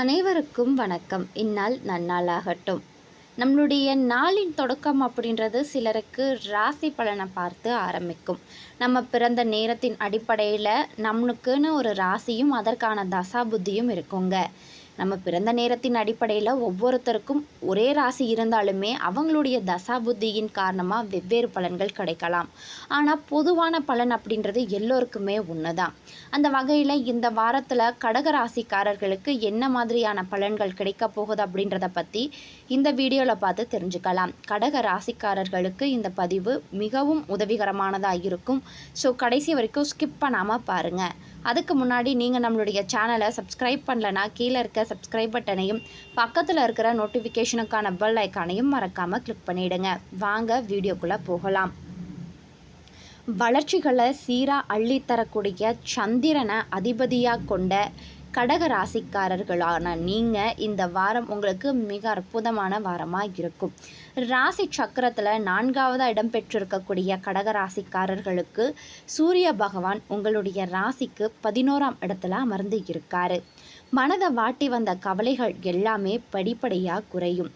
அனைவருக்கும் வணக்கம். இந்நாள் நன்னாளாகட்டும். நம்மளுடைய நாளின் தொடக்கம் அப்படின்றது சிலருக்கு ராசி பலனை பார்த்து ஆரம்பிக்கும். நம்ம பிறந்த நேரத்தின் அடிப்படையில் நம்மளுக்குன்னு ஒரு ராசியும் அதற்கான தசா புத்தியும் இருக்குங்க. நம்ம பிறந்த நேரத்தின் அடிப்படையில் ஒவ்வொருத்தருக்கும் ஒரே ராசி இருந்தாலுமே அவங்களுடைய தசா புத்தியின் காரணமாக வெவ்வேறு பலன்கள் கிடைக்கலாம். ஆனால் பொதுவான பலன் அப்படின்றது எல்லோருக்குமே ஒன்று தான் அந்த வகையில் இந்த வாரத்தில் கடக ராசிக்காரர்களுக்கு என்ன மாதிரியான பலன்கள் கிடைக்க போகுது அப்படின்றத பற்றி இந்த வீடியோவில் பார்த்து தெரிஞ்சுக்கலாம். கடக ராசிக்காரர்களுக்கு இந்த பதிவு மிகவும் உதவிகரமானதாக இருக்கும். ஸோ கடைசி வரைக்கும் ஸ்கிப் பண்ணாமல் பாருங்கள் அதுக்கு முன்னாடி நீங்கள் நம்மளுடைய சேனலை சப்ஸ்கிரைப் பண்ணலனா கீழே இருக்க சப்ஸ்கிரைப் பட்டனையும் பக்கத்தில் இருக்கிற நோட்டிஃபிகேஷனுக்கான பெல் ஐக்கானையும் மறக்காமல் கிளிக் பண்ணிவிடுங்க வாங்க வீடியோக்குள்ளே போகலாம். வளர்ச்சிகளை சீராக அள்ளித்தரக்கூடிய சந்திரனை அதிபதியாக கொண்ட கடக ராசிக்காரர்களான நீங்கள் இந்த வாரம் உங்களுக்கு மிக அற்புதமான வாரமாக இருக்கும். ராசி சக்கரத்தில் நான்காவதாக இடம் பெற்றிருக்கக்கூடிய கடக ராசிக்காரர்களுக்கு சூரிய பகவான் உங்களுடைய ராசிக்கு பதினோராம் இடத்துல அமர்ந்து இருக்காரு. மனதை வாட்டி வந்த கவலைகள் எல்லாமே படிப்படியாக குறையும்.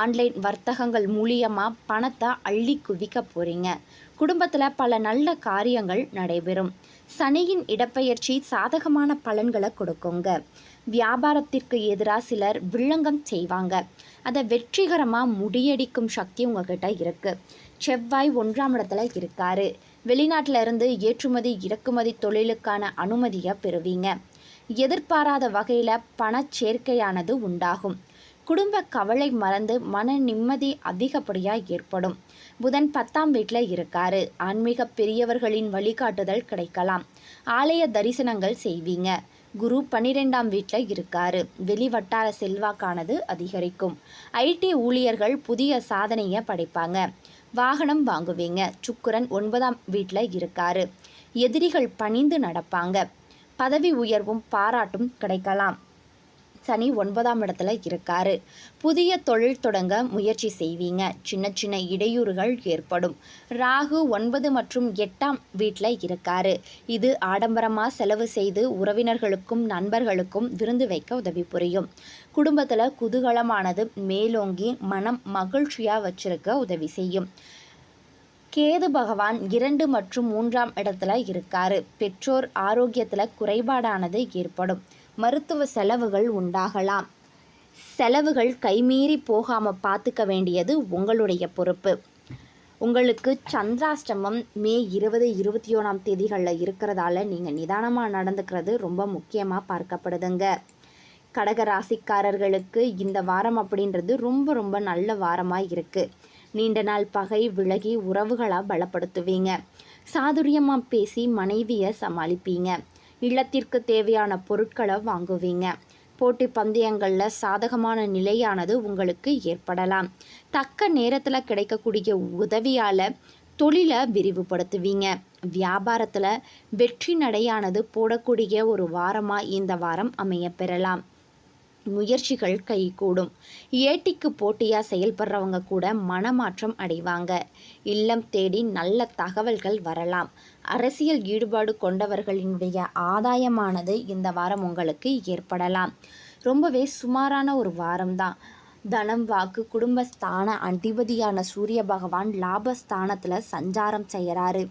ஆன்லைன் வர்த்தகங்கள் மூலியமாக பணத்தை அள்ளி குவிக்க போகிறீங்க குடும்பத்தில் பல நல்ல காரியங்கள் நடைபெறும். சனியின் இடப்பெயர்ச்சி சாதகமான பலன்களை கொடுக்குங்க. வியாபாரத்திற்கு எதிராக சிலர் வில்லங்கம் செய்வாங்க. அதை வெற்றிகரமாக முடியடிக்கும் சக்தி உங்ககிட்ட இருக்குது செவ்வாய் ஒன்றாம் இடத்துல இருக்காரு. வெளிநாட்டில் இருந்து ஏற்றுமதி இறக்குமதி தொழிலுக்கான அனுமதியை பெறுவீங்க. எதிர்பாராத வகையில் பண சேர்க்கையானது உண்டாகும். குடும்ப கவலை மறந்து மன நிம்மதி அதிகப்படியாக ஏற்படும். புதன் பத்தாம் வீட்டில் இருக்காரு. ஆன்மீக பெரியவர்களின் வழிகாட்டுதல் கிடைக்கலாம். ஆலய தரிசனங்கள் செய்வீங்க. குரு பன்னிரெண்டாம் வீட்டில் இருக்காரு. வெளி வட்டார செல்வாக்கானது அதிகரிக்கும். ஐடி ஊழியர்கள் புதிய சாதனையை படைப்பாங்க. வாகனம் வாங்குவீங்க. சுக்கரன் ஒன்பதாம் வீட்டில் இருக்காரு. எதிரிகள் பணிந்து நடப்பாங்க. பதவி உயர்வும் பாராட்டும் கிடைக்கலாம். சனி ஒன்பதாம் இடத்துல இருக்காரு. புதிய தொழில் தொடங்க முயற்சி செய்வீங்க. சின்ன சின்ன இடையூறுகள் ஏற்படும். ராகு ஒன்பது மற்றும் எட்டாம் வீட்டில் இருக்காரு. இது ஆடம்பரமாக செலவு செய்து உறவினர்களுக்கும் நண்பர்களுக்கும் விருந்து வைக்க உதவி புரியும். குடும்பத்தில் குதூகலமானது மேலோங்கி மனம் மகிழ்ச்சியாக வச்சிருக்க உதவி செய்யும். கேது பகவான் இரண்டு மற்றும் மூன்றாம் இடத்துல இருக்காரு. பெற்றோர் ஆரோக்கியத்தில் குறைபாடானது ஏற்படும். மருத்துவ செலவுகள் உண்டாகலாம். செலவுகள் கைமீறி போகாமல் பார்த்துக்க வேண்டியது உங்களுடைய பொறுப்பு. உங்களுக்கு சந்திராஷ்டமம் மே இருபது இருபத்தி ஓணாம் தேதிகளில் இருக்கிறதால நீங்கள் நிதானமாக நடந்துக்கிறது ரொம்ப முக்கியமாக பார்க்கப்படுதுங்க. கடக ராசிக்காரர்களுக்கு இந்த வாரம் அப்படின்றது ரொம்ப ரொம்ப நல்ல வாரமாக இருக்குது நீண்ட நாள் பகை விலகி உறவுகளாக பலப்படுத்துவீங்க. சாதுரியமாக பேசி மனைவியை சமாளிப்பீங்க. இல்லத்திற்கு தேவையான பொருட்களை வாங்குவீங்க. போட்டி பந்தயங்களில் சாதகமான நிலையானது உங்களுக்கு ஏற்படலாம். தக்க நேரத்தில் கிடைக்கக்கூடிய உதவியால் தொழிலை விரிவுபடுத்துவீங்க. வியாபாரத்தில் வெற்றி நடையானது போடக்கூடிய ஒரு வாரமாக இந்த வாரம் அமைய பெறலாம். முயற்சிகள் கைகூடும். ஏட்டிக்கு போட்டியாக செயல்படுறவங்க கூட மனமாற்றம் அடைவாங்க. இல்லம் தேடி நல்ல தகவல்கள் வரலாம். அரசியல் ஈடுபாடு கொண்டவர்களினுடைய ஆதாயமானது இந்த வாரம் உங்களுக்கு ஏற்படலாம். ரொம்பவே சுமாரான ஒரு வாரம்தான். தனம் வாக்கு குடும்பஸ்தான அதிபதியான சூரிய பகவான் லாபஸ்தானத்தில் சஞ்சாரம் செய்கிறாரு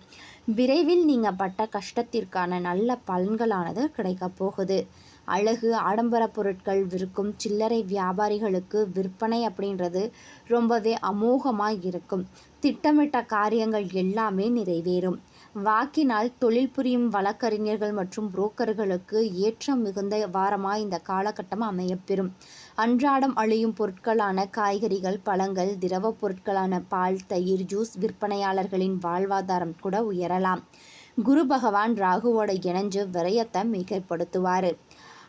விரைவில் நீங்கள் பட்ட கஷ்டத்திற்கான நல்ல பலன்களானது கிடைக்க போகுது. அழகு ஆடம்பர பொருட்கள் விற்கும் சில்லறை வியாபாரிகளுக்கு விற்பனை அப்படின்றது ரொம்பவே அமோகமாக இருக்கும். திட்டமிட்ட காரியங்கள் எல்லாமே நிறைவேறும். வாக்கினால் தொழில் புரியும் வழக்கறிஞர்கள் மற்றும் புரோக்கர்களுக்கு ஏற்றம் மிகுந்த வாரமாக இந்த காலகட்டம் அமையப்பெறும். அன்றாடம் அழியும் பொருட்களான காய்கறிகள் பழங்கள் திரவ பொருட்களான பால் தயிர் ஜூஸ் விற்பனையாளர்களின் வாழ்வாதாரம் கூட உயரலாம். குரு பகவான் ராகுவோட இணைஞ்சு விரயத்தை மிகைப்படுத்துவார்.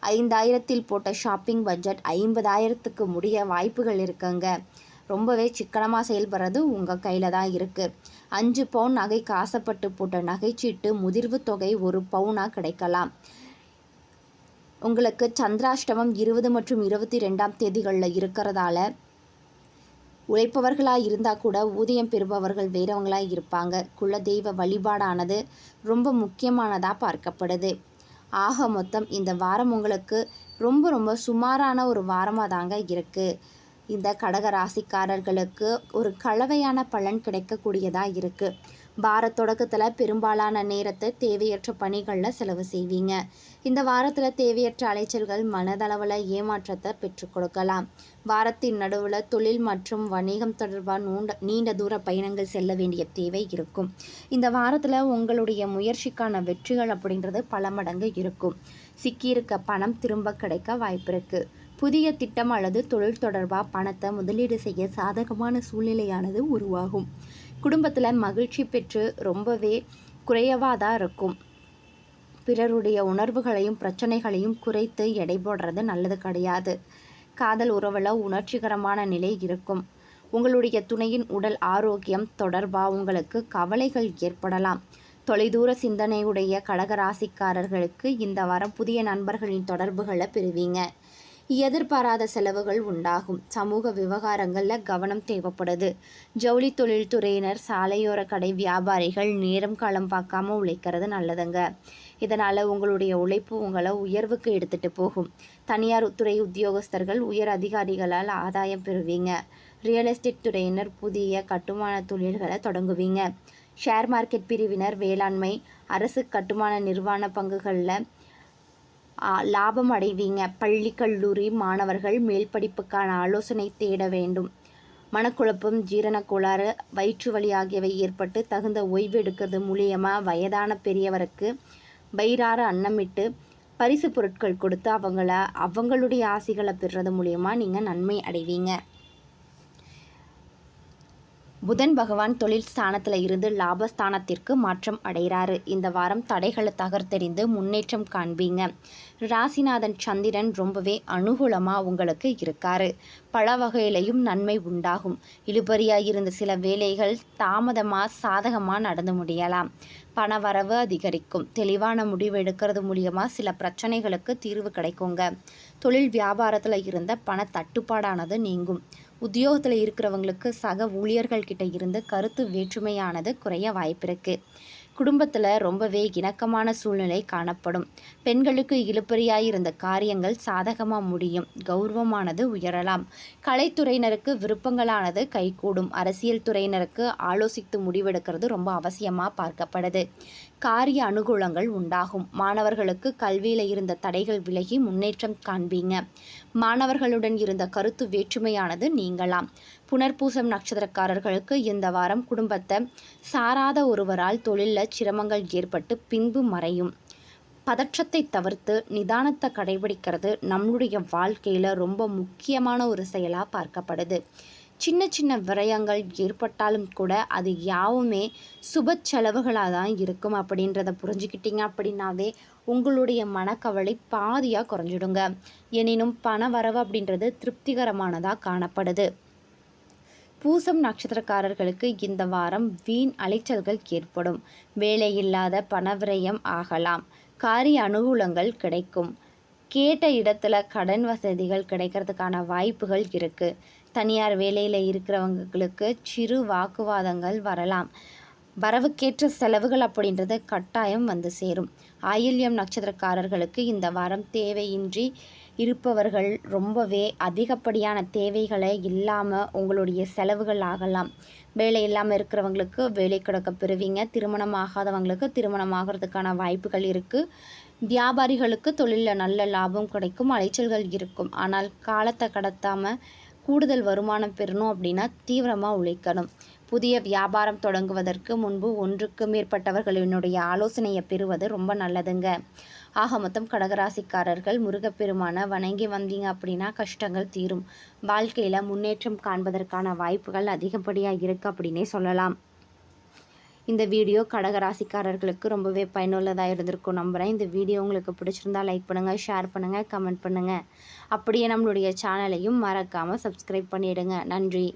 ஐந்தாயிரத்தில் போட்ட ஷாப்பிங் பட்ஜெட் ஐம்பதாயிரத்துக்கு முடிய வாய்ப்புகள் இருக்குங்க. ரொம்பவே சிக்கனமாக செயல்படுறது உங்கள் கையில் தான் இருக்குது அஞ்சு பவுன் நகைக்கு ஆசைப்பட்டு போட்ட நகைச்சீட்டு முதிர்வு தொகை ஒரு பவுனாக கிடைக்கலாம். உங்களுக்கு சந்திராஷ்டமம் இருபது மற்றும் இருபத்தி ரெண்டாம் தேதிகளில் இருக்கிறதால உழைப்பவர்களாக இருந்தால் கூட ஊதியம் பெறுபவர்கள் வேறவங்களாக இருப்பாங்க. குல தெய்வ வழிபாடானது ரொம்ப முக்கியமானதாக பார்க்கப்படுது. ஆக மொத்தம் இந்த வாரம் உங்களுக்கு ரொம்ப ரொம்ப சுமாரான ஒரு வாரமாக தாங்க இருக்குது இந்த கடக ராசிக்காரர்களுக்கு ஒரு கலவையான பலன் கிடைக்கக்கூடியதாக இருக்குது வார தொடக்கத்தில் பெரும்பாலான நேரத்தை தேவையற்ற பணிகளில் செலவு செய்வீங்க. இந்த வாரத்தில் தேவையற்ற அலைச்சல்கள் மனதளவில் ஏமாற்றத்தை பெற்றுக் கொடுக்கலாம். வாரத்தின் நடுவில் தொழில் மற்றும் வணிகம் தொடர்பாக நூண்ட நீண்ட தூர பயணங்கள் செல்ல வேண்டிய தேவை இருக்கும். இந்த வாரத்தில் உங்களுடைய முயற்சிக்கான வெற்றிகள் அப்படின்றது பல மடங்கு இருக்கும். சிக்கியிருக்க பணம் திரும்ப கிடைக்க வாய்ப்பு இருக்குது புதிய திட்டம் அல்லது தொழில் தொடர்பாக பணத்தை முதலீடு செய்ய சாதகமான சூழ்நிலையானது உருவாகும். குடும்பத்தில் மகிழ்ச்சி பெற்று ரொம்பவே குறையவாக தான் இருக்கும். பிறருடைய உணர்வுகளையும் பிரச்சனைகளையும் குறைத்து எடை போடுறது நல்லது கிடையாது. காதல் உறவில் உணர்ச்சிகரமான நிலை இருக்கும். உங்களுடைய துணையின் உடல் ஆரோக்கியம் தொடர்பாக உங்களுக்கு கவலைகள் ஏற்படலாம். தொலைதூர சிந்தனையுடைய கடகராசிக்காரர்களுக்கு இந்த வாரம் புதிய நண்பர்களின் தொடர்புகளை பெறுவீங்க. எதிர்பாராத செலவுகள் உண்டாகும். சமூக விவகாரங்களில் கவனம் தேவைப்படுது. ஜவுளி தொழில்துறையினர் சாலையோர கடை வியாபாரிகள் நேரம் காலம் பார்க்காம உழைக்கிறது நல்லதுங்க. இதனால் உங்களுடைய உழைப்பு உங்களை உயர்வுக்கு எடுத்துகிட்டு போகும். தனியார் துறை உத்தியோகஸ்தர்கள் உயர் அதிகாரிகளால் ஆதாயம் பெறுவீங்க. ரியல் எஸ்டேட் துறையினர் புதிய கட்டுமான தொழில்களை தொடங்குவீங்க. ஷேர் மார்க்கெட் பிரிவினர் வேளாண்மை அரசு கட்டுமான நிர்வாண பங்குகளில் லாபம் அடைவீங்க. பள்ளி கல்லூரி மாணவர்கள் மேல் படிப்புக்கான ஆலோசனை தேட வேண்டும். மனக்குழப்பம் ஜீரண கோளாறு வயிற்று வலி ஆகியவை ஏற்பட்டு தகுந்த ஓய்வு எடுக்கிறது மூலியமாக வயதான பெரியவருக்கு வயிறார அன்னமிட்டு பரிசு பொருட்கள் கொடுத்து அவங்கள அவங்களுடைய ஆசைகளை பெறுறது மூலியமாக நீங்கள் நன்மை அடைவீங்க. புதன் பகவான் தொழில் ஸ்தானத்தில் இருந்து லாபஸ்தானத்திற்கு மாற்றம் அடைகிறாரு. இந்த வாரம் தடைகளை தகர்த்தெறிந்து முன்னேற்றம் காண்பீங்க. ராசிநாதன் சந்திரன் ரொம்பவே அனுகூலமாக உங்களுக்கு இருக்காரு. பல வகையிலையும் நன்மை உண்டாகும். இழுபறியாக இருந்த சில வேலைகள் தாமதமாக சாதகமாக நடந்து முடியலாம். பண வரவு அதிகரிக்கும். தெளிவான முடிவு எடுக்கிறது மூலியமாக சில பிரச்சனைகளுக்கு தீர்வு கிடைக்குங்க. தொழில் வியாபாரத்தில் இருந்த பண தட்டுப்பாடானது நீங்கும். உத்தியோகத்தில் இருக்கிறவங்களுக்கு சக ஊழியர்கள்கிட்ட இருந்து கருத்து வேற்றுமையானது குறைய வாய்ப்பிருக்கு. குடும்பத்தில் ரொம்பவே இணக்கமான சூழ்நிலை காணப்படும். பெண்களுக்கு இழுப்பறியாயிருந்த காரியங்கள் சாதகமாக முடியும். கௌரவமானது உயரலாம். கலைத்துறையினருக்கு விருப்பங்களானது கைகூடும். அரசியல் துறையினருக்கு ஆலோசித்து முடிவெடுக்கிறது ரொம்ப அவசியமாக பார்க்கப்படுது காரிய அனுகூலங்கள் உண்டாகும். மாணவர்களுக்கு கல்வியில் இருந்த தடைகள் விலகி முன்னேற்றம் காண்பீங்க. மாணவர்களுடன் இருந்த கருத்து வேற்றுமையானது நீங்களாம் புனர்பூசம் நட்சத்திரக்காரர்களுக்கு இந்த வாரம் குடும்பத்தை சாராத ஒருவரால் தொழிலில் சிரமங்கள் ஏற்பட்டு பின்பு மறையும். பதற்றத்தை தவிர்த்து நிதானத்தை கடைபிடிக்கிறது நம்மளுடைய வாழ்க்கையில் ரொம்ப முக்கியமான ஒரு செயலாக பார்க்கப்படுது. சின்ன சின்ன விரயங்கள் ஏற்பட்டாலும் கூட அது யாவுமே சுப செலவுகளாக தான் இருக்கும் அப்படின்றத புரிஞ்சுக்கிட்டீங்க அப்படின்னாவே உங்களுடைய மனக்கவலை பாதியாக குறைஞ்சிடுங்க. எனினும் பண வரவு அப்படின்றது திருப்திகரமானதாக காணப்படுது. பூசம் நட்சத்திரக்காரர்களுக்கு இந்த வாரம் வீண் அலைச்சல்கள் ஏற்படும். வேலையில்லாத பணவிரயம் ஆகலாம். காரிய அனுகூலங்கள் கிடைக்கும். கேட்ட இடத்துல கடன் வசதிகள் கிடைக்கிறதுக்கான வாய்ப்புகள் இருக்குது தனியார் வேலையில் இருக்கிறவங்களுக்கு சிறு வாக்குவாதங்கள் வரலாம். வரவுக்கேற்ற செலவுகள் அப்படின்றது கட்டாயம் வந்து சேரும். ஆயில்யம் நட்சத்திரக்காரர்களுக்கு இந்த வாரம் தேவையின்றி இருப்பவர்கள் ரொம்பவே அதிகப்படியான தேவைகளை இல்லாமல் உங்களுடைய செலவுகள் ஆகலாம். வேலை இல்லாமல் இருக்கிறவங்களுக்கு வேலை கிடக்க பெறுவீங்க. திருமணம் ஆகாதவங்களுக்கு திருமணம் ஆகிறதுக்கான வாய்ப்புகள் இருக்குது வியாபாரிகளுக்கு தொழிலில் நல்ல லாபம் கிடைக்கும். அலைச்சல்கள் இருக்கும். ஆனால் காலத்தை கடத்தாமல் கூடுதல் வருமானம் பெறணும் அப்படின்னா தீவிரமாக உழைக்கணும். புதிய வியாபாரம் தொடங்குவதற்கு முன்பு ஒன்றுக்கு மேற்பட்டவர்களினுடைய ஆலோசனையை பெறுவது ரொம்ப நல்லதுங்க. ஆக மொத்தம் கடகராசிக்காரர்கள் முருகப்பெருமான வணங்கி வந்தீங்க அப்படின்னா கஷ்டங்கள் தீரும். வாழ்க்கையில் முன்னேற்றம் காண்பதற்கான வாய்ப்புகள் அதிகப்படியாக இருக்குது அப்படின்னே சொல்லலாம். இந்த வீடியோ கடகராசிக்காரர்களுக்கு ரொம்பவே பயனுள்ளதாக இருந்திருக்கும் நம்புகிறேன் இந்த வீடியோ உங்களுக்கு பிடிச்சிருந்தா லைக் பண்ணுங்கள் ஷேர் பண்ணுங்கள் கமெண்ட் பண்ணுங்கள் அப்படியே நம்மளுடைய சேனலையும் மறக்காமல் சப்ஸ்கிரைப் பண்ணிவிடுங்க நன்றி.